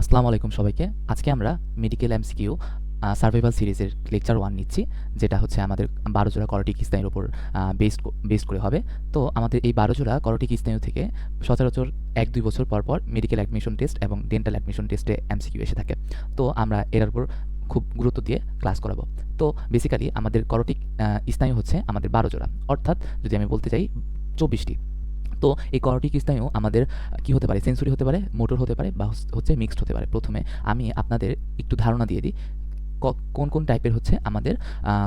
আসসালামু আলাইকুম সবাইকে। আজকে আমরা মেডিকেল এমসিকিউ সার্ভাইভাল সিরিজের লেকচার ওয়ান নিচ্ছি, যেটা হচ্ছে আমাদের বারো জোড়া করটিক স্নায়ুর উপর বেসড বেস করে হবে। তো আমাদের এই বারো জোড়া করটিক স্নায়ু থেকে সচরাচর এক দুই বছর পর পর মেডিকেল অ্যাডমিশন টেস্ট এবং ডেন্টাল অ্যাডমিশন টেস্টে এমসিকিউ এসে থাকে। তো আমরা এর উপর খুব গুরুত্ব দিয়ে ক্লাস করাবো। তো বেসিক্যালি আমাদের করটিক স্নায়ু হচ্ছে আমাদের বারো জোড়া। অর্থাৎ যদি আমি বলতে চাই, চব্বিশটি। তো এই করটিক স্নায়ু আমাদের কি হতে পারে? সেন্সরি হতে পারে মোটর হতে পারে বা হচ্ছে মিক্সড হতে পারে। প্রথমে আমি আপনাদের একটু ধারণা দিয়ে দিই কোন কোন টাইপের হচ্ছে আমাদের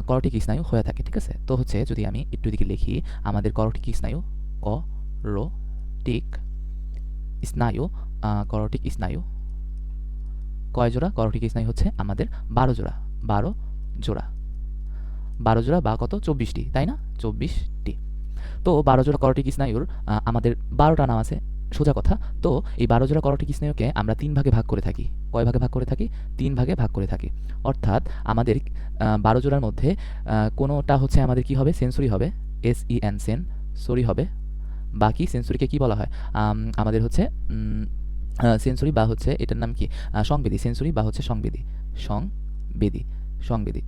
করটিক স্নায়ু হয়ে থাকে, ঠিক আছে? তো হচ্ছে যদি আমি একটু দিকে লিখি, আমাদের করটিক স্নায়ু ক রো টিক স্নায়ু করটিক স্নায়ু কয় জোড়া? করটিক স্নায়ু হচ্ছে আমাদের বারো জোড়া বারো জোড়া। বারো জোড়া বা কত? চব্বিশটি, তাই না? চব্বিশটি। তো বারো জোড়া করটিক স্নায়ুর আমাদের বারোটা নাম আছে, সোজা কথা। তো এই বারো জোড়া করটিক স্নায়ুকে আমরা তিন ভাগে ভাগ করে থাকি। কয় ভাগে ভাগ করে থাকি? তিন ভাগে ভাগ করে থাকি। অর্থাৎ আমাদের বারো জোড়ার মধ্যে কোনোটা হচ্ছে আমাদের কি হবে? সেন্সরি হবে। S E N sensory হবে। বাকি সেন্সরিকে কি বলা হয়? আমাদের হচ্ছে সেন্সরি বা হচ্ছে, এটার নাম কি? সংবেদি। সেন্সরি বা হচ্ছে সংবেদি। সংবেদী। সংবেদী।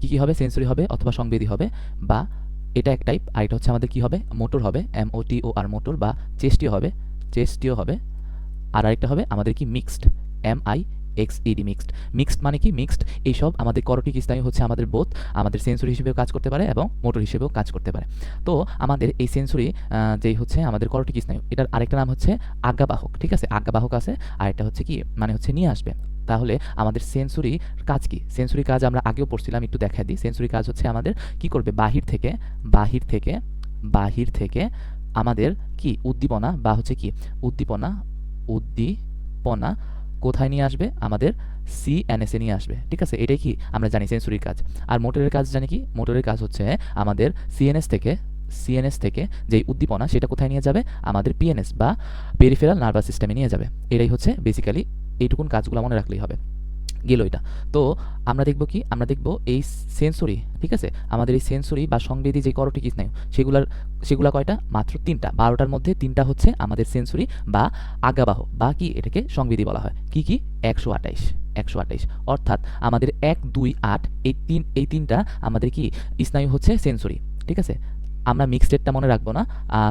কী কী হবে? সেন্সরি হবে অথবা সংবেদী হবে বা এটা এক টাইপ আর এটা হচ্ছে আমাদের কি হবে? মোটর হবে এম ও ও আর মোটর বা চেস্টিও হবে চেস্টিও হবে। আর আরেকটা হবে আমাদের কি? Mixed M I X E D mixed mixed মানে কি? মিক্সড এইসব আমাদের করটিক স্নায়ু হচ্ছে আমাদের বোধ আমাদের সেন্সরি হিসেবেও কাজ করতে পারে এবং মোটর হিসেবেও কাজ করতে পারে। তো আমাদের এই সেন্সরি যেই হচ্ছে আমাদের করটিক স্নায়ু, এটার আরেকটা নাম হচ্ছে আজ্ঞাবাহক, ঠিক আছে? আজ্ঞাবাহক আছে, আর এটা হচ্ছে কি? মানে হচ্ছে নিয়ে আসবে। তাহলে আমাদের সেন্সরি কাজ কি? সেন্সরি কাজ আমরা আগেও পড়ছিলাম, একটু দেখা দিই। সেন্সরি কাজ হচ্ছে আমাদের কি করবে? বাহির থেকে বাহির থেকে বাহির থেকে আমাদের কি? উদ্দীপনা বা হচ্ছে কি? উদ্দীপনা উদ্দীপনা কোথায় নিয়ে আসবে? আমাদের সি এনএসএ নিয়ে আসবে। ঠিক আছে? এটাই কি? আমরা জানি সেন্সুরির কাজ। আর মোটরের কাজ জানি কি? মোটরের কাজ হচ্ছে আমাদের সিএনএস থেকে সিএনএস থেকে যেই উদ্দীপনা, সেটা কোথায় নিয়ে যাবে? আমাদের পিএনএস বা পেরিফেরাল নার্ভাস সিস্টেমে নিয়ে যাবে। এটাই হচ্ছে বেসিক্যালি এইটুকুন কাজগুলো মনে রাখলেই হবে। গেল এটা। তো আমরা দেখব কি? আমরা দেখব এই সেন্সরি, ঠিক আছে? আমাদের এই সেন্সরি বা সংবেদী যে করটিক স্নায়ু, সেগুলার, সেগুলা কয়টা? মাত্র তিনটা। বারোটার মধ্যে তিনটা হচ্ছে আমাদের সেন্সরি বা আজ্ঞাবাহ বা কি এটাকে সংবেদী বলা হয়। কি কি? একশো আঠাইশ একশো আঠাইশ। অর্থাৎ আমাদের এক, দুই, আট, এই তিন, এই তিনটা আমাদের কি? স্নায়ু হচ্ছে সেন্সরি, ঠিক আছে? আমরা মিক্সডেটটা মনে রাখব না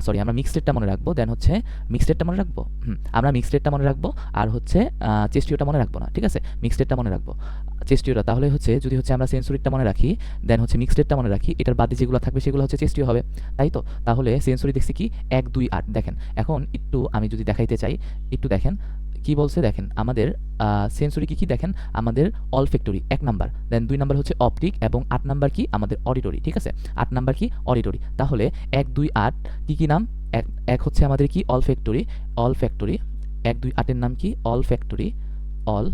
সরি আমরা মিক্সডেটটা মনে রাখব দেন হচ্ছে মিক্সডেটটা মনে রাখব? আমরা মিক্সডেটটা মনে রাখব, আর হচ্ছে চেস্টিওটা মনে রাখব না, ঠিক আছে? মিক্সডেটটা মনে রাখব। চেস্টিওটা তাহলে হচ্ছে, যদি হচ্ছে আমরা সেন্সরিটা মনে রাখি দেন হচ্ছে মিক্সডেটটা মনে রাখি, এটার বাদে যেগুলো থাকবে সেগুলো হচ্ছে চেস্টিও হবে, তাই তো? তাহলে সেন্সরি দেখছি কি? এক, দুই, আট, দেখেন। এখন একটু আমি যদি দেখাইতে চাই, একটু দেখেন। কি বলছে? দেখেন, আমাদের সেন্সরি কি কি দেখেন? আমাদের অল ফ্যাক্টরি এক নাম্বার দেন দুই নাম্বার হচ্ছে অপটিক এবং আট নাম্বার কি? আমাদের অডিটরি ঠিক আছে? আট নাম্বার কি? অডিটরি তাহলে এক, দুই, আট, কি কি নাম? এক এক হচ্ছে আমাদের কি? অল ফ্যাক্টরি অল ফ্যাক্টরি এক, দুই, আটের নাম কি? All factory all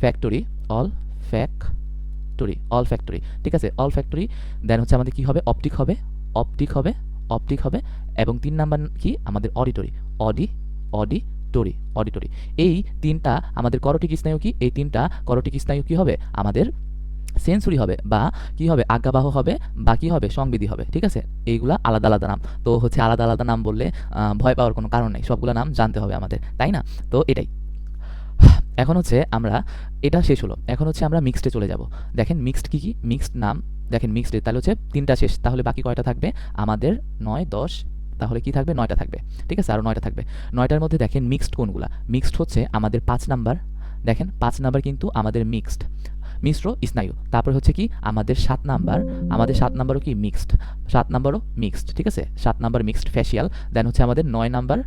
factory all factory all factory ঠিক আছে? অল ফ্যাক্টরি দেন হচ্ছে আমাদের কি হবে? অপটিক হবে অপটিক হবে অপটিক হবে, এবং তিন নাম্বার কি? আমাদের auditory audi audi auditory auditory. এই তিনটা আমাদের করটিক স্নায়ু কি? এই তিনটা করটিক স্নায়ু কি হবে? আমাদের সেন্সরি হবে বা কি হবে? আজ্ঞাবাহ হবে বা কি হবে? সংবিধি হবে, ঠিক আছে? এইগুলা আলাদা আলাদা নাম। তো হচ্ছে আলাদা আলাদা নাম বললে ভয় পাওয়ার কোনো কারণ নেই। সবগুলো নাম জানতে হবে আমাদের, তাই না? তো এটাই। এখন হচ্ছে আমরা, এটা শেষ হলো। এখন হচ্ছে আমরা মিক্সডে চলে যাব। দেখেন মিক্সড কি কি? মিক্সড নাম। দেখেন মিক্সড তাহলে হচ্ছে তিনটা শেষ। তাহলে বাকি কয়টা থাকবে? আমাদের নয়, দশ তাহলে কি থাকবে? নয়টা থাকবে। ঠিক আছে? আরও নয়টা থাকবে। নয়টার মধ্যে দেখেন মিক্সড কোনগুলা? মিক্সড হচ্ছে আমাদের পাঁচ নাম্বার। দেখেন, পাঁচ নাম্বার কিন্তু আমাদের মিক্সড মিশ্র, স্নায়ু। তারপর হচ্ছে কি? আমাদের সাত নাম্বার। আমাদের সাত নাম্বারও কি মিক্সড সাত নাম্বারও মিক্সড ঠিক আছে? সাত নাম্বার মিক্সড ফেসিয়াল দেন হচ্ছে আমাদের নয় নাম্বার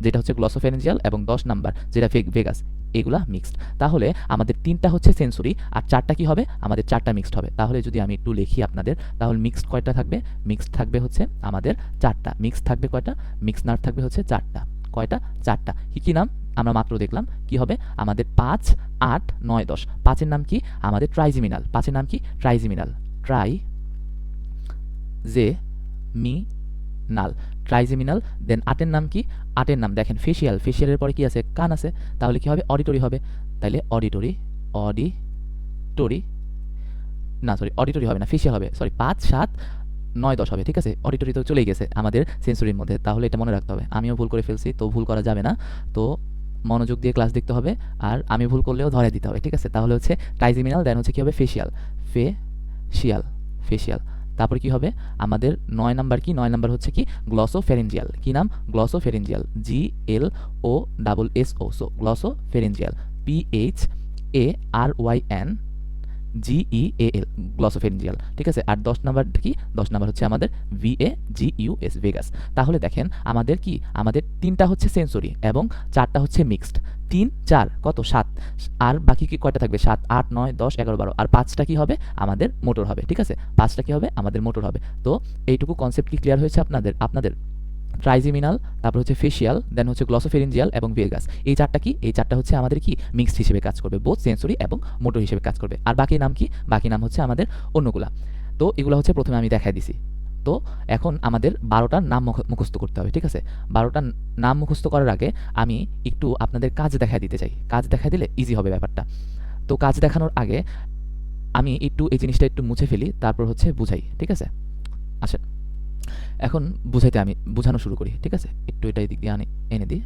যেটা হচ্ছে গ্লসোফেরেঞ্জিয়াল এবং দশ নাম্বার যেটা ভেগ ভেগাস এগুলা মিক্সড তাহলে আমাদের তিনটা হচ্ছে সেন্সরি আর চারটা কি হবে? আমাদের চারটা মিক্সড হবে। তাহলে যদি আমি একটু লিখি আপনাদের, তাহলে মিক্সড কয়টা থাকবে? মিক্সড থাকবে হচ্ছে আমাদের চারটা। মিক্সড থাকবে কয়টা? মিক্স নাট থাকবে হচ্ছে চারটা। কয়টা? চারটা। কি কি নাম? আমরা মাত্র দেখলাম। কি হবে? আমাদের পাঁচ, আট, নয়, দশ। পাঁচের নাম কি? আমাদের ট্রাইজিমিনাল পাঁচের নাম কি? Trigeminal trigeminal trigeminal then আটের নাম কি? আটের নাম, দেখেন ফেসিয়াল ফেসিয়ালের পরে কি আছে? কান আছে। তাহলে কি হবে? অডিটরি হবে। তাইলে অডিটরি অডিটরি না সরি অডিটরি হবে না ফেসিয়াল হবে। সরি পাঁচ, সাত, নয়, দশ হবে, ঠিক আছে? অডিটরি তো চলেই গেছে আমাদের সেন্সরির মধ্যে। তাহলে এটা মনে রাখতে হবে। আমিও ভুল করে ফেলছি, তো ভুল করা যাবে না। তো মনোযোগ দিয়ে ক্লাস দেখতে হবে, আর আমি ভুল করলেও ধরে দিতে হবে, ঠিক আছে? তাহলে হচ্ছে ট্রাইজেমিনাল দেন হচ্ছে কি হবে? ফেশিয়াল ফেশিয়াল ফেশিয়াল তারপর কি হবে? আমাদের নয় নাম্বার কি? নয় নাম্বার হচ্ছে কি? গ্লসোফেরেঞ্জিয়াল কি নাম? Glossopharyngeal G L O double S O so glossopharyngeal P H A R Y N G E A L glossopharyngeal ঠিক আছে? আর দশ নাম্বার কি? দশ নাম্বার হচ্ছে আমাদের V A G U S vagus তাহলে দেখেন, আমাদের কি? আমাদের তিনটা হচ্ছে সেন্সরি এবং চারটা হচ্ছে মিক্সড তিন, চার, কত? সাত। আর বাকি কি কয়টা থাকবে? সাত, আট, নয়, দশ, এগারো, বারো। আর পাঁচটা কি হবে? আমাদের মোটর হবে, ঠিক আছে? পাঁচটা কি হবে? আমাদের মোটর হবে। তো এইটুকু কনসেপ্ট কি ক্লিয়ার হয়েছে আপনাদের? আপনাদের ট্রাইজিমিনাল তারপর হচ্ছে ফেশিয়াল দেন হচ্ছে গ্লসোফেরেঞ্জিয়াল এবং ভেগাস এই চারটা কি? এই চারটা হচ্ছে আমাদের কি? মিক্সড হিসেবে কাজ করবে। বোথ সেন্সরি এবং মোটর হিসেবে কাজ করবে। আর বাকি নাম কি? বাকি নাম হচ্ছে আমাদের অন্যগুলা। তো এগুলো হচ্ছে প্রথমে আমি দেখাই দিছি। তো এখন আমাদের বারোটার নাম মুখ- মুখস্থ করতে হবে, ঠিক আছে? বারোটার নাম মুখস্থ করার আগে আমি একটু আপনাদের কাজ দেখা দিতে চাই। কাজ দেখা দিলে ইজি হবে ব্যাপারটা। তো কাজ দেখানোর আগে আমি একটু এই জিনিসটা একটু মুছে ফেলি, তারপর হচ্ছে বুঝাই, ঠিক আছে? আচ্ছা এখন বুঝাইতে আমি, বোঝানো শুরু করি, ঠিক আছে? একটু এটা এদিক দিয়ে আনি, এনে দিই।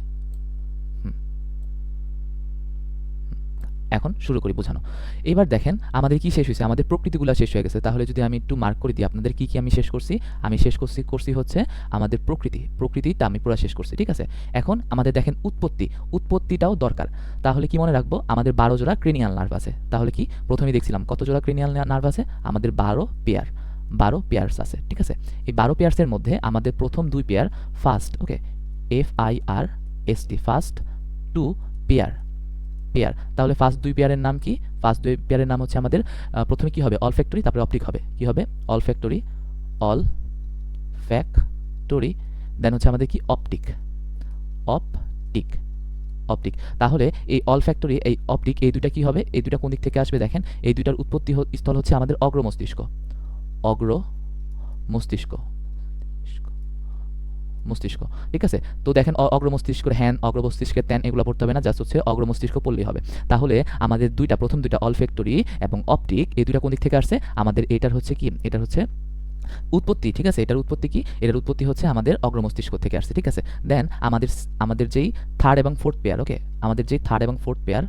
এখন শুরু করি বোঝানো। এবার দেখেন আমাদের কি শেষ হয়েছে, আমাদের প্রকৃতিগুলো শেষ হয়ে গেছে। তাহলে যদি আমি একটু মার্ক করে দিই, আপনাদের কি কি আমি শেষ করছি? আমি শেষ করছি করছি হচ্ছে আমাদের প্রকৃতি। প্রকৃতিটা আমি পুরো শেষ করছি, ঠিক আছে? এখন আমাদের দেখেন উৎপত্তি। উৎপত্তিটাও দরকার। তাহলে কি মনে রাখব? আমাদের বারো জোড়া ক্রিনিয়াল নার্ভ আছে। তাহলে কি? প্রথমেই দেখছিলাম, কত জোড়া ক্রিনিয়াল নার্ভ আছে? আমাদের বারো পেয়ার বারো পেয়ার্স আছে, ঠিক আছে? এই বারো পেয়ার্সের মধ্যে আমাদের প্রথম দুই pair first okay F I R S T first two pair pair তাহলে ফার্স্ট দুই পেয়ারের নাম কি? ফার্স্ট দুই পেয়ারের নাম হচ্ছে আমাদের প্রথমে কি হবে? অল ফ্যাক্টরি তারপরে অপটিক হবে। কি হবে? All factory all factory then হচ্ছে আমাদের কি? অপটিক অপটিক অপটিক তাহলে এই অল ফ্যাক্টরি এই অপটিক এই দুইটা কি হবে? এই দুইটা কোন দিক থেকে আসবে দেখেন? এই দুইটার উৎপত্তি স্থল হচ্ছে আমাদের অগ্র অগ্র মস্তিষ্ক। মস্তিষ্ক। ঠিক আছে? তো দেখেন অগ্র মস্তিষ্কের হ্যান, অগ্র মস্তিষ্কের ত্যান এগুলো পড়তে হবে না, জাস্ট হচ্ছে অগ্র মস্তিষ্ক পড়লেই হবে। তাহলে আমাদের দুইটা, প্রথম দুইটা অলফ্যাক্টরি এবং অপটিক এই দুইটা কোন দিক থেকে আসছে? আমাদের এটার হচ্ছে কি? এটার হচ্ছে উৎপত্তি, ঠিক আছে? এটার উৎপত্তি কি? এটার উৎপত্তি হচ্ছে আমাদের অগ্র মস্তিষ্ক থেকে আসছে, ঠিক আছে? দেন আমাদের আমাদের যেই থার্ড এবং ফোর্থ পেয়ার ওকে আমাদের যেই থার্ড এবং ফোর্থ পেয়ার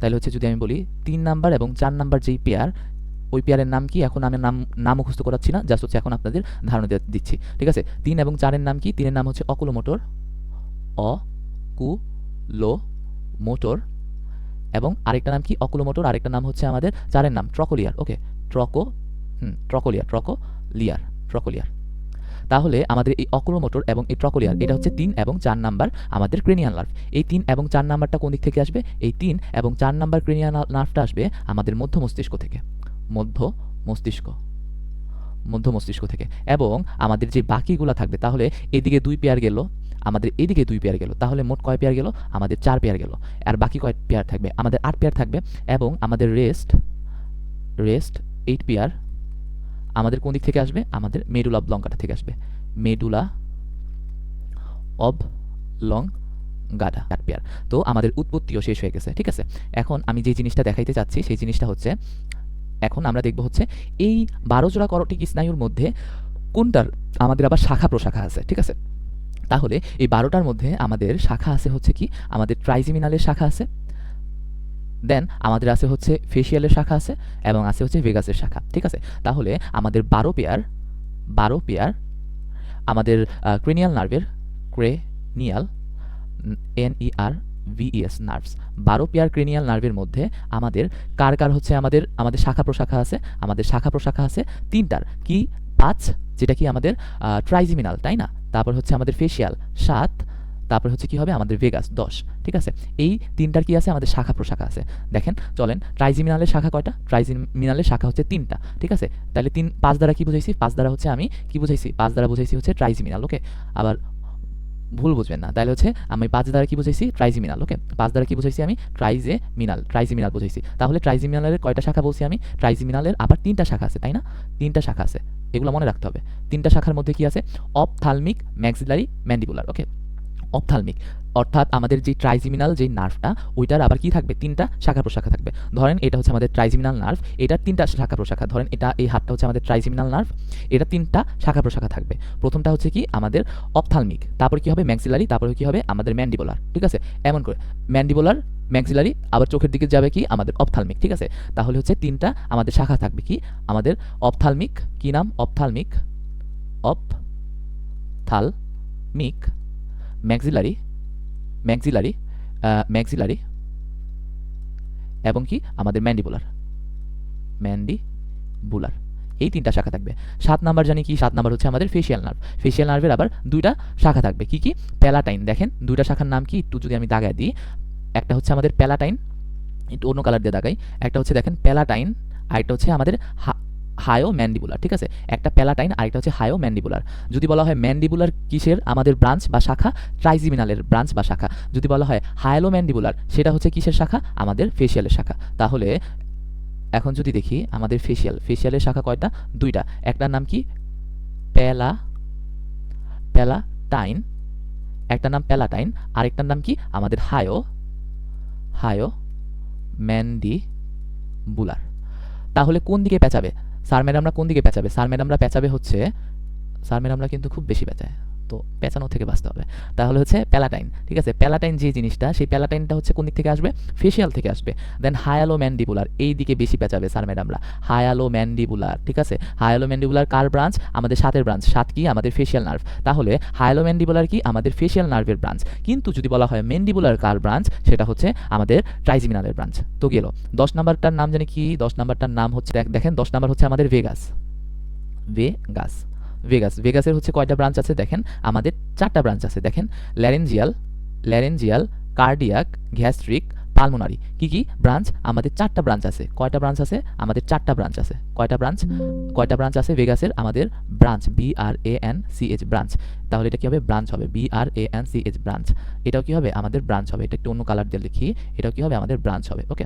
তাহলে হচ্ছে যদি আমি বলি তিন নাম্বার এবং চার নাম্বার যেই পেয়ার ওই পেয়ারের নাম কি? এখন আমি নাম নাম মুখস্থ করাচ্ছি না জাস্ট হচ্ছে এখন আপনাদের ধারণা দিচ্ছি, ঠিক আছে? তিন এবং চারের নাম কি? তিনের নাম হচ্ছে অকুলো মোটর অ কু লো মোটর, এবং আরেকটা নাম কি? অকুলো মোটর, আরেকটা নাম হচ্ছে আমাদের চারের নাম, ট্রকোলিয়ার, ওকে? ট্রকো, হুম, ট্রকোলিয়ার ট্রকো লিয়ার ট্রকোলিয়ার। তাহলে আমাদের এই অকুলোমোটর এবং এই ট্রকোলিয়ার, এটা হচ্ছে তিন এবং চার নাম্বার আমাদের ক্রেনিয়াল নার্ভ। এই তিন এবং চার নাম্বারটা কোন দিক থেকে আসবে? এই তিন এবং চার নাম্বার ক্রেনিয়াল নার্ভটা আসবে আমাদের মধ্য মস্তিষ্ক থেকে। মধ্য মস্তিষ্ক মধ্য মস্তিষ্ক থেকে। এবং আমাদের যে বাকিগুলো থাকবে, তাহলে এদিকে দুই পেয়ার গেল, আমাদের এদিকে দুই পেয়ার গেল, তাহলে মোট কয় পেয়ার গেল? আমাদের চার পেয়ার গেল। আর বাকি কয় পেয়ার থাকবে? আমাদের আট পেয়ার থাকবে এবং আমাদের রেস্ট রেস্ট এইট পেয়ার আমাদের কোন দিক থেকে আসবে? আমাদের মেডুলা ব্লঙ্কাটা থেকে আসবে। মেডুলা অব লং গাডা চার পেয়ার। তো আমাদের উৎপত্তিও শেষ হয়ে গেছে, ঠিক আছে? এখন আমি যে জিনিসটা দেখাইতে চাচ্ছি, সেই জিনিসটা হচ্ছে এখন আমরা দেখব হচ্ছে এই বারো জোড়া করটিক স্নায়ুর মধ্যে কোনটার আমাদের আবার শাখা প্রশাখা আছে, ঠিক আছে? তাহলে এই বারোটার মধ্যে আমাদের শাখা আছে হচ্ছে কি? আমাদের ট্রাইজিমিনালের শাখা আছে দেন আমাদের আছে হচ্ছে ফেসিয়ালের শাখা আছে এবং আছে হচ্ছে ভেগাসের শাখা, ঠিক আছে? তাহলে আমাদের বারো পেয়ার বারো পেয়ার আমাদের ক্রেনিয়াল নার্ভের cranial N E R V E S nerves বারো পেয়ার ক্রেনিয়াল নার্ভের মধ্যে আমাদের কার কার হচ্ছে আমাদের আমাদের শাখা প্রশাখা আছে, আমাদের শাখা প্রশাখা আছে তিনটার। কি? পাঁচ, যেটা কি আমাদের ট্রাইজিমিনাল তাই না? তারপর হচ্ছে আমাদের ফেসিয়াল সাত, তারপর হচ্ছে কি হবে? আমাদের ভেগাস দশ, ঠিক আছে? এই তিনটার কি আছে? আমাদের শাখা প্রশাখা আছে। দেখেন, চলেন ট্রাইজিমিনালের শাখা কয়টা? ট্রাইজিমিনালের শাখা হচ্ছে তিনটা, ঠিক আছে? তাহলে তিন, পাঁচ দ্বারা কি বুঝাইছি? পাঁচ দ্বারা হচ্ছে আমি কি বুঝাইছি? পাঁচ দ্বারা বুঝাইছি হচ্ছে ট্রাইজিমিনাল ওকে আবার ভুল বুঝবেন না। তাহলে হচ্ছে আমি পাঁচ দ্বারা কি বুঝাইছি? ট্রাইজিমিনাল ওকে পাঁচ দ্বারা কি বুঝাইছি আমি? ট্রাইজে মিনাল ট্রাইজিমিনাল বুঝাইছি। তাহলে ট্রাইজিমিনালের কয়টা শাখা বলছি আমি? ট্রাইজিমিনালের আবার তিনটা শাখা আছে, তাই না? তিনটা শাখা আছে। এগুলো মনে রাখতে হবে। তিনটা শাখার মধ্যে কি আছে? Ophthalmic maxillary mandibular okay ophthalmic অর্থাৎ আমাদের যে ট্রাইজিমিনাল যে নার্ভটা ওইটার আবার কি থাকবে? তিনটা শাখা প্রশাখা থাকবে। ধরেন এটা হচ্ছে আমাদের ট্রাইজিমিনাল নার্ভ এটার তিনটা শাখা প্রশাখা। ধরেন এটা, এই হাতটা হচ্ছে আমাদের ট্রাইজিমিনাল নার্ভ এটা তিনটা শাখা প্রশাখা থাকবে। প্রথমটা হচ্ছে কি? আমাদের অপথালমিক তারপর কি হবে? ম্যাক্সিলারি তারপর কি হবে? আমাদের ম্যান্ডিবোলার ঠিক আছে? এমন করে। ম্যান্ডিবোলার ম্যাক্সিলারি আবার চোখের দিকে যাবে কি? আমাদের অপথালমিক ঠিক আছে? তাহলে হচ্ছে তিনটা আমাদের শাখা থাকবে কি? আমাদের অপথালমিক কি নাম? Ophthalmic ophthalmic maxillary maxillary maxillary এবং কি? আমাদের ম্যান্ডিবুলার ম্যান্ডিবুলার এই তিনটা শাখা থাকবে। সাত নাম্বার জানি কি? সাত নাম্বার হচ্ছে আমাদের ফেশিয়াল নার্ভ ফেশিয়াল নার্ভের আবার দুইটা শাখা থাকবে। কি কি? প্যালাটাইন দেখেন, দুইটা শাখার নাম কি? একটু যদি আমি দাগায় দিই, একটা হচ্ছে আমাদের প্যালাটাইন একটু অন্য কালার দিয়ে দাগাই, একটা হচ্ছে দেখেন প্যালাটাইন আরেকটা হচ্ছে আমাদের হায়ো ম্যান্ডিবুলার, ঠিক আছে? একটা প্যালাটাইন, আরেকটা হচ্ছে হায়ো ম্যান্ডিবুলার। যদি বলা হয় ম্যান্ডিবুলার কিসের? আমাদের ব্রাঞ্চ বা শাখা, ট্রাইজিমিনালের ব্রাঞ্চ বা শাখা। যদি বলা হয় হায়ালো ম্যান্ডিবুলার, সেটা হচ্ছে কিসের শাখা? আমাদের ফেসিয়ালের শাখা। তাহলে, এখন যদি দেখি, আমাদের ফেসিয়াল, ফেসিয়ালের শাখা কয়টা? দুইটা। একটার নাম কি? Pala, palatine. একটার নাম প্যালাটাইন, আরেকটার নাম কি? আমাদের হায়ো হায়ো ম্যান্ডিবুলার। তাহলে কোন দিকে পেঁচাবে? স্যার ম্যাডামরা কোন দিকে পেঁচাবে? স্যার ম্যাডামরা পেঁচাবে হচ্ছে, স্যার ম্যাডামরা কিন্তু খুব বেশি পেঁচায়। তো পেঁচানো থেকে বাঁচতে হবে। তাহলে হচ্ছে প্যালাটাইন, ঠিক আছে? প্যালাটাইন যে জিনিসটা, সেই প্যালাটাইনটা হচ্ছে কোন দিক থেকে আসবে? ফেশিয়াল থেকে আসবে। দেন হায়ালো ম্যান্ডিবুলার এই দিকে বেশি পেঁচাবে স্যার ম্যাডামরা। হায়ালো ম্যান্ডিবুলার ঠিক আছে? হায়ালো ম্যান্ডিবুলার কার ব্রাঞ্চ আমাদের সাতের ব্রাঞ্চ সাত কি? আমাদের ফেশিয়াল নার্ভ তাহলে হায়ালো ম্যান্ডিবুলার কি? আমাদের ফেশিয়াল নার্ভের ব্রাঞ্চ কিন্তু যদি বলা হয় ম্যান্ডিবুলার কার ব্রাঞ্চ সেটা হচ্ছে আমাদের ট্রাইজিমিনালের ব্রাঞ্চ তো গেল, দশ নাম্বারটার নাম জানি কি? দশ নাম্বারটার নাম হচ্ছে, দেখ- দেখেন, দশ নাম্বার হচ্ছে আমাদের ভেগাস ভেগাস ভেগাস ভেগাসের হচ্ছে কয়টা ব্রাঞ্চ আছে দেখেন? আমাদের চারটা ব্রাঞ্চ আছে। দেখেন laryngeal laryngeal cardiac gastric pulmonary কি কি? ব্রাঞ্চ আমাদের চারটা ব্রাঞ্চ আছে। কয়টা ব্রাঞ্চ আছে? আমাদের চারটা ব্রাঞ্চ আছে। কয়টা ব্রাঞ্চ কয়টা ব্রাঞ্চ আছে ভেগাসের আমাদের branch B R A N C H branch তাহলে এটা কি হবে? ব্রাঞ্চ হবে। B R A N C H branch এটাও কি হবে? আমাদের ব্রাঞ্চ হবে। এটা একটু অন্য কালার দিয়ে লিখি। এটাও কি হবে? আমাদের ব্রাঞ্চ হবে। ওকে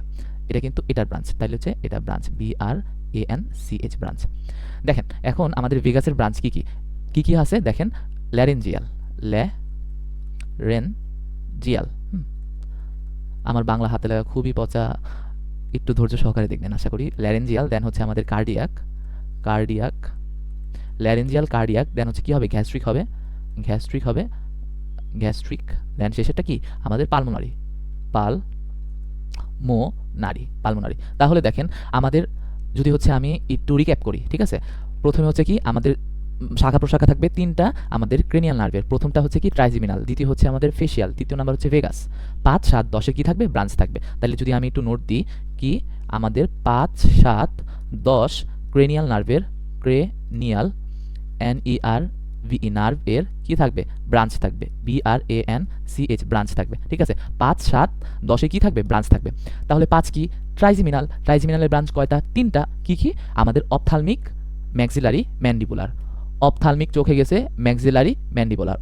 এটা কিন্তু এটার ব্রাঞ্চ তাহলে হচ্ছে এটা branch B R A N branch দেখেন, এখন আমাদের ভেগাসের ব্রাঞ্চ কি কি? কি কি আছে? দেখেন ল্যারেঞ্জিয়াল ল্যা রেন জিয়াল। আমার বাংলা হাতে লাগা খুবই পচা, একটু ধৈর্য সহকারে দেখবেন, আশা করি। ল্যারেঞ্জিয়াল দেন হচ্ছে আমাদের cardiac cardiac laryngeal cardiac then হচ্ছে কি হবে? গ্যাস্ট্রিক হবে। গ্যাস্ট্রিক হবে। গ্যাস্ট্রিক দেন শেষেরটা কি? আমাদের পালমোনারি পাল মো নারী পালমোনারি তাহলে দেখেন, আমাদের যদি হচ্ছে আমি একটু রিক্যাপ করি, ঠিক আছে? প্রথমে হচ্ছে কি আমাদের শাখা প্রশাখা থাকবে তিনটা আমাদের ক্রেনিয়াল নার্ভের প্রথমটা হচ্ছে কি ট্রাইজিমিনাল দ্বিতীয় হচ্ছে আমাদের ফেশিয়াল তৃতীয় নাম্বার হচ্ছে ভেগাস পাঁচ, সাত, দশে কি থাকবে? ব্রাঞ্চ থাকবে। তাহলে যদি আমি একটু নোট দিই কি আমাদের পাঁচ, সাত, দশ ক্রেনিয়াল নার্ভের cranial N E R V E nerve এর কি থাকবে? ব্রাঞ্চ থাকবে। B R A N C H branch থাকবে। ঠিক আছে? পাঁচ, সাত, দশে কি থাকবে? ব্রাঞ্চ থাকবে। তাহলে পাঁচ কি? ট্রাইজিমিনাল ট্রাইজিমিনালের ব্রাঞ্চ কয়টা? তিনটা। কি কি? আমাদের অপথালমিক ম্যাক্সিলারি ম্যান্ডিবুলার অপথালমিক চোখে গেছে maxillary mandibular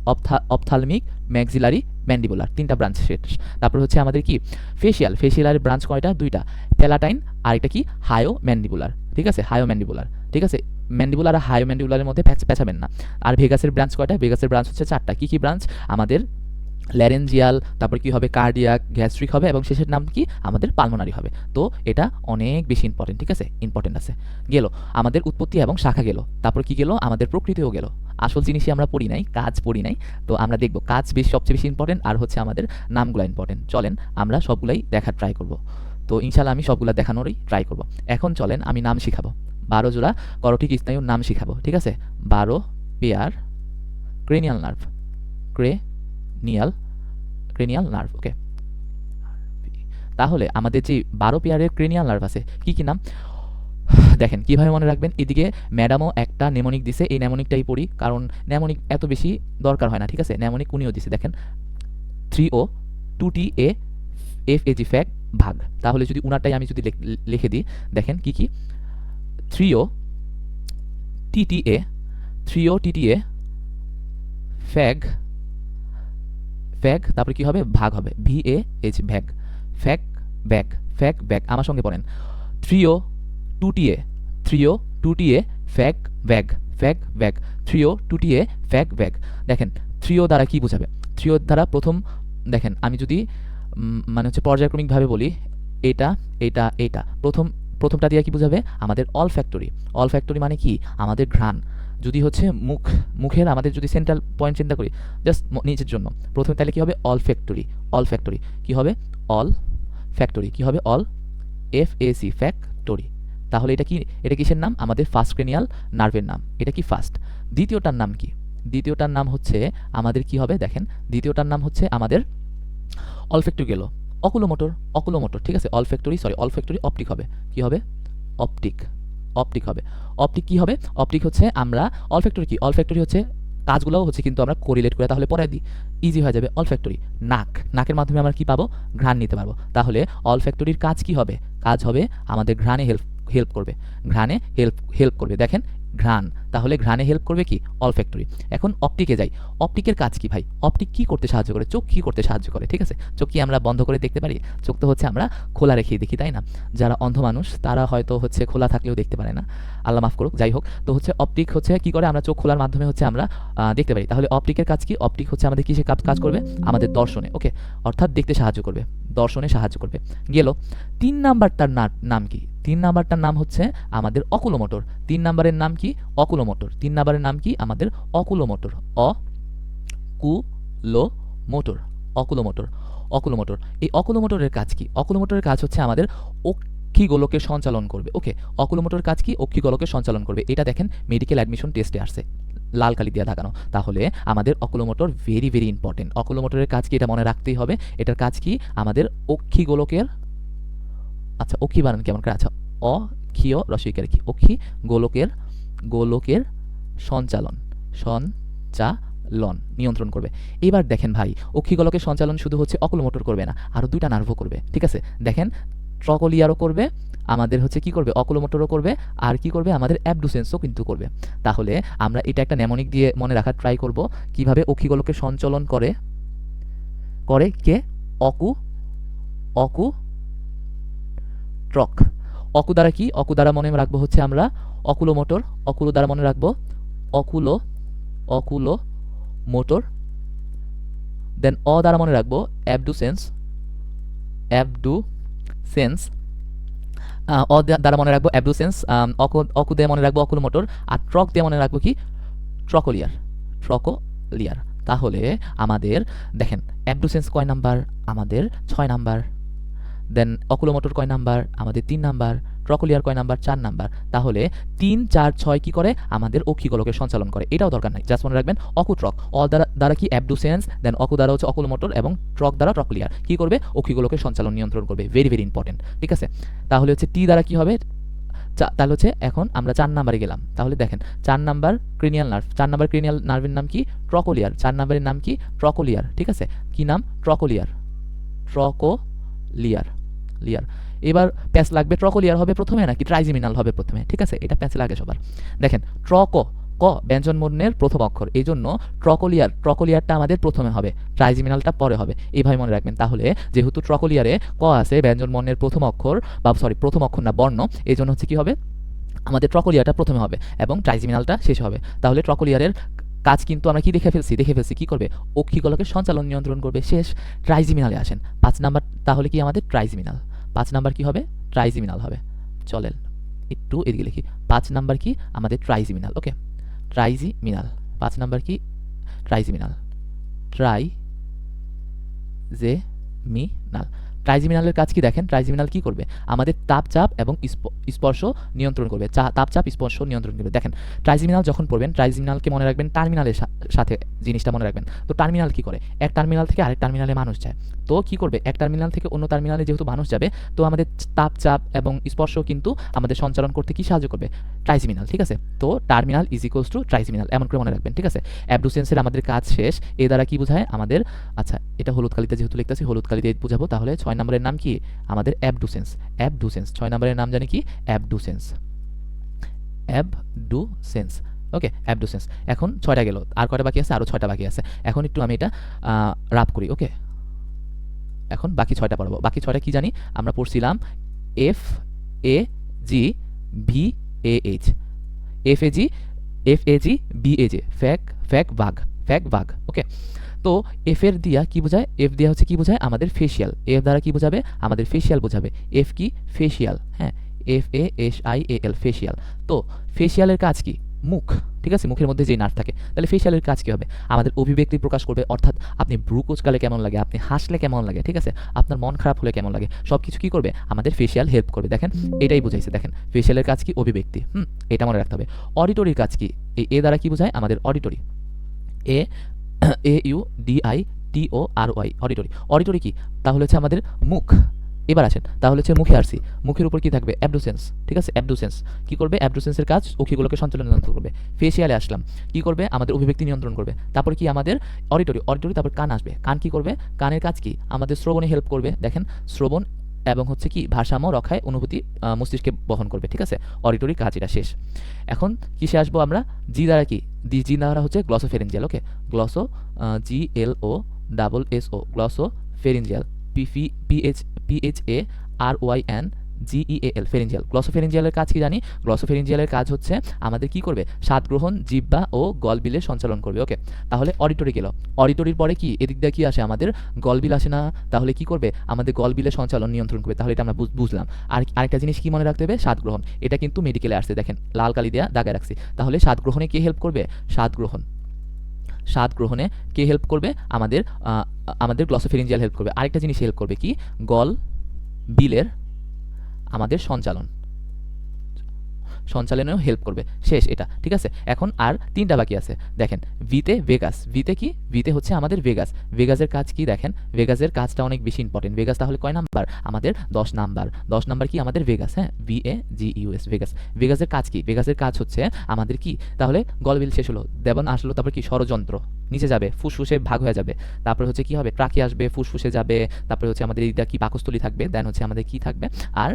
ophthalmic maxillary mandibular তিনটা ব্রাঞ্চ তারপর হচ্ছে আমাদের কি? ফেশিয়াল ফেশিয়ালের ব্রাঞ্চ কয়টা? দুইটা। প্যালাটাইন আরেকটা কি? হায়ো ম্যান্ডিবুলার ঠিক আছে? হায়ো ম্যান্ডিবুলার ঠিক আছে? ম্যান্ডিবুলার আর হায়ো ম্যান্ডিবুলারের মধ্যে পেঁচাবেন না। আর ভেগাসের ব্রাঞ্চ কয়টা? ভেগাসের ব্রাঞ্চ হচ্ছে চারটা। কী কী ব্রাঞ্চ আমাদের ল্যারেঞ্জিয়াল তারপর কি হবে? কার্ডিয়াক গ্যাস্ট্রিক হবে এবং শেষের নাম কি? আমাদের পালমোনারি হবে। তো এটা অনেক বেশি ইম্পর্টেন্ট ঠিক আছে? ইম্পর্টেন্ট আছে। গেল। আমাদের উৎপত্তি এবং শাখা গেল। তারপর কি গেল? আমাদের প্রকৃতিও গেল। আসল জিনিসই আমরা পড়ি নাই, কাজ পড়ি নাই, তো আমরা দেখব কাজ বেশি সবচেয়ে বেশি ইম্পর্টেন্ট আর হচ্ছে আমাদের নামগুলো ইম্পর্টেন্ট চলেন, আমরা সবগুলাই দেখার ট্রাই করব। তো ইনশাল্লাহ আমি সবগুলা দেখানোরই ট্রাই করব। এখন চলেন, আমি নাম শিখাবো। বারো জোড়া করটিক স্নায়ুর নাম শিখাবো, ঠিক আছে? বারো pair cranial nerve cranial cranial nerve okay তাহলে আমাদের যে বারো পেয়ারের ক্রেনিয়াল নার্ভ আছে, কি কি নাম? দেখেন, কীভাবে মনে রাখবেন? এদিকে ম্যাডামও একটা নেমোনিক দিছে, এই নেমোনিকটাই পড়ি, কারণ নেমোনিক এত বেশি দরকার হয় না, ঠিক আছে? নেমোনিক উনিও দিছে, দেখেন। Three O two T A F A G ফ্যাক ভাগ। তাহলে যদি উনারটাই আমি যদি লিখে দিই, দেখেন কি কি? Three O T T A three ও টি টি এ ফ্যাগ ফ্যাগ তারপরে কি হবে? ভাগ হবে। ভি এ এইচ ভ্যাগ ফ্যাক ব্যাগ ফ্যাক ব্যাগ আমার সঙ্গে পড়েন। থ্রি টু টি এ থ্রিও টু টি এ ফ্যাক ব্যাগ ফ্যাক ব্যাগ থ্রিও টু টি এ ফ্যাক ব্যাগ দেখেন থ্রিও দ্বারা কি বোঝাবে? থ্রিও দ্বারা প্রথম, দেখেন, আমি যদি মানে হচ্ছে পর্যায়ক্রমিকভাবে বলি, এটা এটা এটা। প্রথম, প্রথমটা দিয়ে কি বোঝাবে? আমাদের অল ফ্যাক্টরি অল ফ্যাক্টরি মানে কি? আমাদের ঘ্রাণ। যদি হচ্ছে মুখ, মুখের আমাদের যদি সেন্ট্রাল পয়েন্ট চিন্তা করি জাস্ট নিচের জন্য। প্রথমে তাহলে কি হবে? অল ফ্যাক্টরি অল ফ্যাক্টরি কি হবে? অল ফ্যাক্টরি কি হবে? All F A C factory তাহলে এটা কি, এটা কিসের নাম? আমাদের ফার্স্ট ক্রেনিয়াল নার্ভের নাম। এটা কি ফার্স্ট দ্বিতীয়টার নাম কি? দ্বিতীয়টার নাম হচ্ছে আমাদের কি হবে? দেখেন, দ্বিতীয়টার নাম হচ্ছে আমাদের অলফ্যাক্টরি গেল অকুলোমোটর অকুলোমোটর ঠিক আছে? অলফ্যাক্টরি সরি অলফ্যাক্টরি অপটিক হবে। কি হবে? অপটিক অপটিক হবে। অপটিক কি হবে? অপটিক হচ্ছে আমরা অলফ্যাক্টরি কি? অলফ্যাক্টরি হচ্ছে, কাজগুলোও হচ্ছে কিন্তু আমরা কোরিলেট করে তাহলে পরে দিই। ইজি হয়ে যাবে অলফ্যাক্টরি নাক। নাকের মাধ্যমে আমরা কি পাবো? ঘ্রাণ নিতে পারব। তাহলে অলফ্যাক্টরির কাজ কি হবে? কাজ হবে আমাদের ঘ্রাণে হেল্প হেল্প করবে। ঘ্রাণে হেল্প হেল্প করবে। দেখেন, ঘ্রাণ। তাহলে ঘ্রাণে হেল্প করবে কি? অলফ্যাক্টরি এখন অপটিকে যাই। অপটিকের কাজ কি ভাই? অপটিক কি করতে সাহায্য করে? চোখ কি করতে সাহায্য করে? ঠিক আছে? চোখ কি আমরা বন্ধ করে দেখতে পারি? চোখ তো হচ্ছে আমরা খোলা রেখেই দেখি, তাই না? যারা অন্ধ মানুষ, তারা হয়তো হচ্ছে খোলা থাকলেও দেখতে পারে না। আল্লাহ মাফ করুক, যাই হোক। তো হচ্ছে অপটিক হচ্ছে কি করে? আমরা চোখ খোলার মাধ্যমে হচ্ছে আমরা দেখতে পারি। তাহলে অপটিকের কাজ কি? অপটিক হচ্ছে আমাদের কিসে কাজ কাজ করবে? আমাদের দর্শনে ওকে অর্থাৎ দেখতে সাহায্য করবে। দর্শনে সাহায্য করবে। গেল। তিন নাম্বার তার নাম কি? তিন নাম্বারটার নাম হচ্ছে আমাদের অকুলোমোটর তিন নাম্বারের নাম কি? অকুলোমোটর তিন নাম্বারের নাম কি? আমাদের অকুলোমোটর অ কু লো মোটর। অকুলোমোটর অকুলোমোটর এই অকুলোমোটরের কাজ কি? অকুলোমোটরের কাজ হচ্ছে আমাদের অক্ষিগোলকে সঞ্চালন করবে। ওকে অকুলোমোটরের কাজ কি? অক্ষিগোলকে সঞ্চালন করবে। এটা দেখেন মেডিকেল অ্যাডমিশন টেস্টে আসছে। লাল কালি দিয়ে দেখানো তাহলে আমাদের অকুলোমোটর ভেরি ভেরি ইম্পর্টেন্ট। অকুলোমোটরের কাজ কি? এটা মনে রাখতেই হবে। এটার কাজ কি? আমাদের অক্ষিগোলকের আচ্ছা অক্ষি বানান কেমন করে? আচ্ছা অক্ষীয় রসইকার কি অক্ষি গোলকের গোলকের সঞ্চালন সঞ্চালন, নিয়ন্ত্রণ করবে। এবার দেখেন ভাই অক্ষিগোলকের সঞ্চালন শুধু হচ্ছে অকুলোমোটর করবে না আরও দুইটা নার্ভও করবে, ঠিক আছে? দেখেন, ট্রকলিয়ারও করবে, আমাদের হচ্ছে কি করবে? অকুলোমোটরও করবে, আর কি করবে? আমাদের অ্যাবডুসেন্সও কিন্তু করবে। তাহলে আমরা এটা একটা নেমোনিক দিয়ে মনে রাখার ট্রাই করব, কীভাবে অক্ষিগোলকে সঞ্চালন করে করে কে? অকু অকু ট্রক অকু দ্বারা কি? অকু দ্বারা মনে রাখব হচ্ছে আমরা। অকুলো মোটর, অকুলো দ্বারা মনে রাখব। অকুলো অকুলো মোটর। দেন অ দ্বারা মনে রাখব। অ্যাবডুসেন্স অ্যাবডু সেন্স অ দ্বা- দ্বারা মনে রাখব অ্যাবডুসেন্স। অকু অকু দিয়ে মনে রাখব অকুলো মোটর। আর ট্রক দিয়ে মনে রাখব কি? ট্রকোলিয়ার। ট্রকোলিয়ার। তাহলে আমাদের, দেখেন অ্যাবডু সেন্স কয় নাম্বার? আমাদের ছয় নাম্বার। দেন অকুলোমোটর কয় নাম্বার? আমাদের তিন নাম্বার। ট্রকোলিয়ার কয় নাম্বার? চার নাম্বার। তাহলে তিন, চার, ছয় কি করে? আমাদের অক্ষিগোলকে সঞ্চালন করে। এটাও দরকার নাই। জাস্ট মনে রাখবেন অকু ট্রক অ দ্বারা দ্বারা কি অ্যাবডুসেন্স? দেন অকু দ্বারা হচ্ছে অকুলোমোটর এবং ট্রক দ্বারা ট্রকোলিয়ার কি করবে? অক্ষিগোলকে সঞ্চালন নিয়ন্ত্রণ করবে। ভেরি ভেরি ইম্পর্টেন্ট ঠিক আছে? তাহলে হচ্ছে টি দ্বারা কি হবে? তাহলে হচ্ছে এখন আমরা চার নাম্বারে গেলাম। তাহলে দেখেন, চার নাম্বার ক্রিনিয়াল নার্ভ চার নাম্বার ক্রিনিয়াল নার্ভের নাম কি? ট্রকোলিয়ার চার নাম্বারের নাম কি? ট্রকোলিয়ার ঠিক আছে? কি নাম? ট্রকোলিয়ার ট্রকোলিয়ার লিয়ার এবার প্যাচ লাগবে ট্রকোলিয়ার হবে প্রথমে নাকি ট্রাইজিমিনাল হবে প্রথমে? ঠিক আছে, এটা প্যাচ লাগে সবার। দেখেন ট্রকো ক ব্যঞ্জন বর্ণের প্রথম অক্ষর। এই জন্য ট্রকোলিয়ার ট্রকোলিয়ারটা আমাদের প্রথমে হবে ট্রাইজিমিনালটা পরে হবে। এইভাবে মনে রাখবেন। তাহলে যেহেতু ট্রকোলিয়ারে ক আছে, ব্যঞ্জন বর্ণের প্রথম অক্ষর, বা সরি প্রথম অক্ষর না, বর্ণ এই জন্য হচ্ছে কি হবে? আমাদের ট্রকোলিয়ারটা প্রথমে হবে এবং ট্রাইজিমিনালটা শেষ হবে। তাহলে ট্রকোলিয়ারের কাজ কিন্তু আমরা কি দেখে ফেলছি? দেখে ফেলছি কি করবে? অক্ষিগোলকের সঞ্চালন নিয়ন্ত্রণ করবে। শেষ ট্রাইজিমিনালে আসেন। পাঁচ নাম্বার, তাহলে কি আমাদের? ট্রাইজিমিনাল। পাঁচ নাম্বার কি হবে? ট্রাইজিমিনাল হবে। চলেন একটু এদিকে লিখি। পাঁচ নাম্বার কি? আমাদের ট্রাইজিমিনাল, ওকে? ট্রাইজিমিনাল। পাঁচ নাম্বার কি? ট্রাইজিমিনাল। ট্রাই জে মিনাল ট্রাইজিমিনালের কাজ কি দেখেন? ট্রাইজিমিনাল কি করবে? আমাদের তাপচাপ এবং স্প- স্পর্শ নিয়ন্ত্রণ করবে। তাপচাপ স্পর্শ নিয়ন্ত্রণ করবে। দেখেন, ট্রাইজিমিনাল যখন পড়বেন, ট্রাইজিমিনালকে মনে রাখবেন টার্মিনালের সাথে জিনিসটা মনে রাখবেন। তো টার্মিনাল কি করে? এক টার্মিনাল থেকে আরেক টার্মিনালে মানুষ যায়। তো কি করবে? এক টার্মিনাল থেকে অন্য টার্মিনালে যেহেতু মানুষ যাবে, তো আমাদের তাপচাপ এবং স্পর্শ কিন্তু আমাদের সঞ্চালন করতে কি সাহায্য করবে? ট্রাইজিমিনাল, ঠিক আছে? তো terminal is equals to trigeminal এমন করে মনে রাখবেন, ঠিক আছে? অ্যাবডুসেন্সের আমাদের কাজ শেষ। এ দ্বারা কি বোঝায়? আমাদের আচ্ছা এটা হলুদ কালিতে যেহেতু লিখতেছি হলুদ কালিতে বুঝাবো, তাহলে ছয় নম্বরের নাম কি? আমাদের অ্যাবডুসেন্স। অ্যাবডুসেন্স। ছয় নম্বরের নাম জানি কি? অ্যাবডুসেন্স। অ্যাবডুসেন্স। Okay, abducens. এখন ছয়টা গেল। আর কয়টা বাকি আছে? আরও ছয়টা বাকি আছে। এখন একটু আমি এটা রাপ করি, ওকে? এখন বাকি ছয়টা পড়াবো। বাকি ছয়টা কি জানি? আমরা পড়ছিলাম F A G V A H F A G F A G B A J ফ্যাক ফ্যাক বাঘ ফ্যাক বাঘ ওকে? তো এফ এর দিয়া কি বোঝায়? এফ দিয়া হচ্ছে কি বোঝায়? আমাদের ফেসিয়াল এফ দ্বারা কি বোঝাবে? আমাদের ফেসিয়াল বোঝাবে। এফ কি? ফেসিয়াল হ্যাঁ? F A S I A L facial তো ফেসিয়ালের কাজ কি? মুখ। ঠিক আছে? মুখের মধ্যে যে নার্ভ থাকে। তাহলে ফেসিয়ালের কাজ কি হবে? আমাদের অভিব্যক্তি প্রকাশ করবে, অর্থাৎ আপনি ব্রু কোচকালে কেমন লাগে, আপনি হাসলে কেমন লাগে, ঠিক আছে? আপনার মন খারাপ হলে কেমন লাগে? সব কিছু কি করবে? আমাদের ফেসিয়াল হেল্প করবে। দেখেন, এটাই বুঝাইছে। দেখেন ফেসিয়ালের কাজ কি? অভিব্যক্তি। হুম, এটা মনে রাখতে হবে। অডিটরির কাজ কি? এই এ দ্বারা কি বোঝায়? আমাদের auditory A A U D I T O R Y auditory auditory কি? তাহলে হচ্ছে আমাদের মুখ। এবার আসেন তাহলে হচ্ছে মুখে আসছি মুখের উপর কি থাকবে? অ্যাবডুসেন্স ঠিক আছে? অ্যাবডুসেন্স কি করবে? অ্যাবডুসেন্সের কাজ অক্ষিগুলোকে সঞ্চালন নিয়ন্ত্রণ করবে। ফেসিয়ালে আসলাম। কি করবে? আমাদের অভিব্যক্তি নিয়ন্ত্রণ করবে। তারপর কি আমাদের? অডিটরি অডিটরি তারপর কান আসবে। কান কি করবে? কানের কাজ কি? আমাদের শ্রবণে হেল্প করবে। দেখেন, শ্রবণ এবং হচ্ছে কি ভারসাম্য রক্ষায় অনুভূতি মস্তিষ্কে বহন করবে, ঠিক আছে? অডিটরি কাজ এটা শেষ। এখন কিসে আসব আমরা? জি দ্বারা কি? দি জি দ্বারা হচ্ছে glossopharyngeal okay glosso G L O double S O glossopharyngeal পিফি P H P H A R Y N G E A L pharyngeal গ্লসোফেরিঞ্জিয়ালের কাজ কি জানি? গ্লসোফেরিঞ্জিয়ালের কাজ হচ্ছে আমাদের কি করবে? স্বাদ গ্রহণ জিব্বা ও গলবিলের সঞ্চালন করবে ওকে তাহলে অডিটরি গেল। অডিটরির পরে কি? এদিক দিয়ে কি আসে আমাদের? গলবিল আসে না? তাহলে কি করবে? আমাদের গলবিলের সঞ্চালন নিয়ন্ত্রণ করবে। তাহলে এটা আমরা বুঝ- বুঝলাম। আর আরেকটা জিনিস কি মনে রাখতে হবে? স্বাদ গ্রহণ। এটা কিন্তু মেডিকেলে আসছে, দেখেন। লাল কালি দেওয়া দাগায় রাখছি। তাহলে স্বাদ গ্রহণে কে হেল্প করবে? স্বাদ গ্রহণ। স্বাদ গ্রহণে কে হেল্প করবে? আমাদের আমাদের গ্লসোফেরিঞ্জিয়াল হেল্প করবে। আরেকটা জিনিস হেল্প করবে কি? গল বিলের আমাদের সঞ্চালন। সঞ্চালনেও হেল্প করবে। শেষ এটা, ঠিক আছে? এখন আর তিনটা বাকি আছে। দেখেন ভিতে ভেগাস ভিতে কি? ভিতে হচ্ছে আমাদের ভেগাস ভেগাসের কাজ কি দেখেন? ভেগাসের কাজটা অনেক বেশি ইম্পর্টেন্ট ভেগাস তাহলে কয় নাম্বার? আমাদের দশ নাম্বার। দশ নাম্বার কি আমাদের ভেগাস হ্যাঁ? V A G U S vagus ভেগাসের কাজ কি? ভেগাসের কাজ হচ্ছে আমাদের কি? তাহলে গলবিল শেষ হলো। দেবন আসলো, তারপর কি? ষড়যন্ত্র। নিচে যাবে, ফুসফুসে ভাগ হয়ে যাবে। তারপরে হচ্ছে কি হবে? ট্রাকে আসবে, ফুসফুসে যাবে। তারপরে হচ্ছে আমাদের এইটা কি? পাকস্থলী থাকবে। দেন হচ্ছে আমাদের কি থাকবে? আর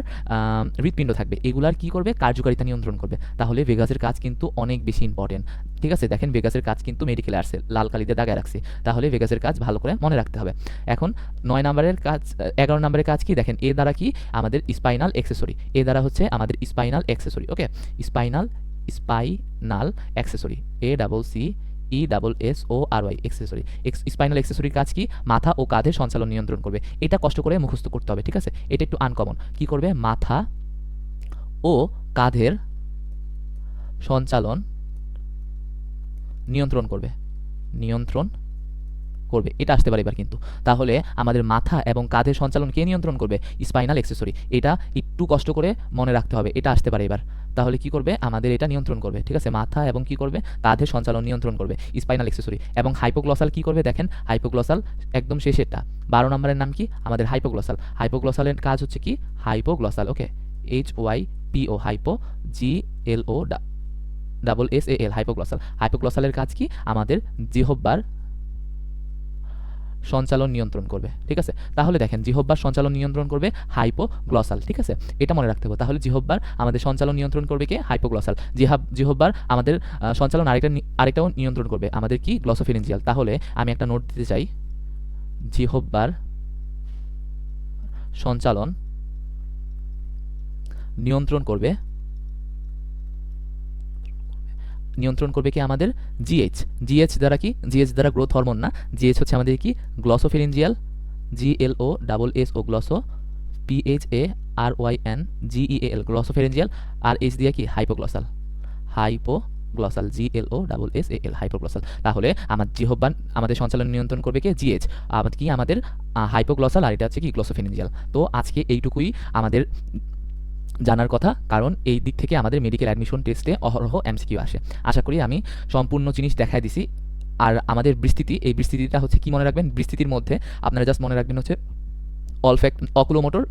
হৃৎপিণ্ড থাকবে। এগুলার কি করবে? কার্যকারিতা নিয়ন্ত্রণ করবে। তাহলে ভেগাসের কাজ কিন্তু অনেক বেশি ইম্পর্টেন্ট ঠিক আছে? দেখেন ভেগাসের কাজ কিন্তু মেডিকেলে আসছে লাল কালিতে দাগায় রাখছি। তাহলে ভেগাসের কাজ ভালো করে মনে রাখতে হবে। এখন নয় নম্বরের কাজ, এগারো নম্বরের কাজ কি? দেখেন, এ দ্বারা কি? আমাদের স্পাইনাল অ্যাক্সেসরি এ দ্বারা হচ্ছে আমাদের spinal accessory okay spinal spinal accessory A double C E double S O R Y accessory spinal এক্সেসরির কাজ কি? মাথা ও কাঁধের সঞ্চালন নিয়ন্ত্রণ করবে। এটা কষ্ট করে মুখস্থ করতে হবে, ঠিক আছে? এটা একটু আনকমন কি করবে? মাথা ও কাঁধের সঞ্চালন নিয়ন্ত্রণ করবে। নিয়ন্ত্রণ করবে। এটা আসতে পারে এবার কিন্তু। তাহলে আমাদের মাথা এবং কাঁধের সঞ্চালন কে নিয়ন্ত্রণ করবে? Spinal accessory. এটা একটু কষ্ট করে মনে রাখতে হবে। এটা আসতে পারে এবার। তাহলে কি করবে? আমাদের এটা নিয়ন্ত্রণ করবে, ঠিক আছে? মাথা এবং কি করবে? কাঁধের সঞ্চালন নিয়ন্ত্রণ করবে, স্পাইনাল এক্সেসরি। এবং হাইপোগ্লসাল কি করবে দেখেন? হাইপোগ্লসাল একদম শেষেরটা। বারো নম্বরের নাম কি? আমাদের হাইপোগ্লসাল। হাইপোগ্লসালের কাজ হচ্ছে কি? Hypoglossal, okay? H Y P O hypo G L O double S A L hypoglossal হাইপোগ্লসালের কাজ কি? আমাদের জিহব্বার সঞ্চালন নিয়ন্ত্রণ করবে, ঠিক আছে? তাহলে দেখেন জিহব্বার সঞ্চালন নিয়ন্ত্রণ করবে হাইপোগ্লসাল ঠিক আছে? এটা মনে রাখতে হবে। তাহলে জিহব্বার আমাদের সঞ্চালন নিয়ন্ত্রণ করবে কে? হাইপোগ্লসাল জিহাব জিহব্বার আমাদের সঞ্চালন আরেকটা আরেকটাও নিয়ন্ত্রণ করবে। আমাদের কি? গ্লসোফেরেঞ্জিয়াল তাহলে আমি একটা নোট দিতে চাই। জিহব্বার সঞ্চালন নিয়ন্ত্রণ করবে নিয়ন্ত্রণ করবে কি আমাদের? জিএইচ জিএইচ দ্বারা কি? জিএইচ দ্বারা গ্রোথ হরমোন না? জিএইচ হচ্ছে আমাদের কি? Glossopharyngeal G L O double S O glosso P H A R Y N G E L glossopharyngeal R H দিয়ে কি? Hypoglossal hypoglossal G L O double S A L hypoglossal তাহলে আমার জিহব্বান আমাদের সঞ্চালন নিয়ন্ত্রণ করবে কি? জিএইচ আমাদের কি? আমাদের হাইপোগ্লসাল আর এটা হচ্ছে কি? গ্লসোফেরেঞ্জিয়াল তো আজকে এইটুকুই আমাদের জানার কথা, কারণ এই দিক থেকে আমাদের মেডিকেল অ্যাডমিশন টেস্টে অহরহ এমসিকিউ আসে। আশা করি আমি সম্পূর্ণ জিনিস দেখায় দিছি। আর আমাদের বিস্তৃতি, এই বিস্তৃতিটা হচ্ছে কি মনে রাখবেন? বিস্তৃতির মধ্যে আপনারা জাস্ট মনে রাখবেন হচ্ছে অলফ্যাক্ট অকুলোমোটর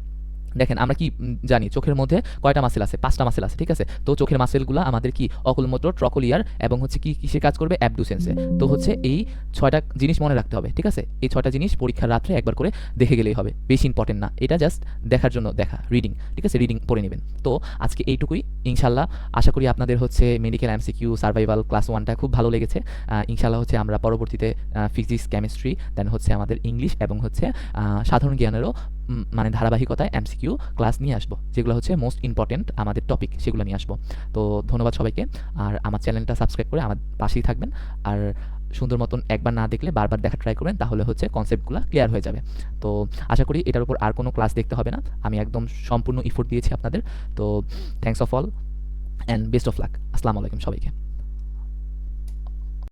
দেখেন, আমরা কি জানি চোখের মধ্যে কয়টা মাসেল আছে? পাঁচটা মাসেল আছে, ঠিক আছে? তো চোখের মাসেলগুলো আমাদের কি অকুলোমোটর ট্রকোলিয়ার এবং হচ্ছে কি কিসে কাজ করবে? অ্যাবডুসেন্সে তো হচ্ছে এই ছয়টা জিনিস মনে রাখতে হবে, ঠিক আছে? এই ছয়টা জিনিস পরীক্ষার রাত্রে একবার করে দেখে গেলেই হবে। বেশি ইম্পর্টেন্ট না। এটা জাস্ট দেখার জন্য দেখা রিডিং ঠিক আছে? রিডিং পড়ে নেবেন। তো আজকে এইটুকুই। ইনশাল্লাহ আশা করি আপনাদের হচ্ছে মেডিকেল এমসিকিউ সার্ভাইভাল ক্লাস ওয়ানটা খুব ভালো লেগেছে। ইনশাল্লাহ হচ্ছে আমরা পরবর্তীতে ফিজিক্স কেমিস্ট্রি দেন হচ্ছে আমাদের ইংলিশ এবং হচ্ছে সাধারণ জ্ঞানেরও মানে ধারাবাহিকতায় এমসিকিউ ক্লাস নিয়ে আসব। যেগুলো হচ্ছে মোস্ট ইম্পর্টেন্ট আমাদের টপিক সেগুলো নিয়ে আসব। তো ধন্যবাদ সবাইকে। আর আমার চ্যানেলটা সাবস্ক্রাইব করে আমার পাশেই থাকবেন। আর সুন্দর মতন একবার না দেখলে বারবার দেখা ট্রাই করবেন, তাহলে হচ্ছে কনসেপ্টগুলো ক্লিয়ার হয়ে যাবে। তো আশা করি এটার উপর আর কোনো ক্লাস দেখতে হবে না। আমি একদম সম্পূর্ণ ইফোর্ট দিয়েছি আপনাদের। তো thanks of all and best of luck আসসালামু আলাইকুম সবাইকে।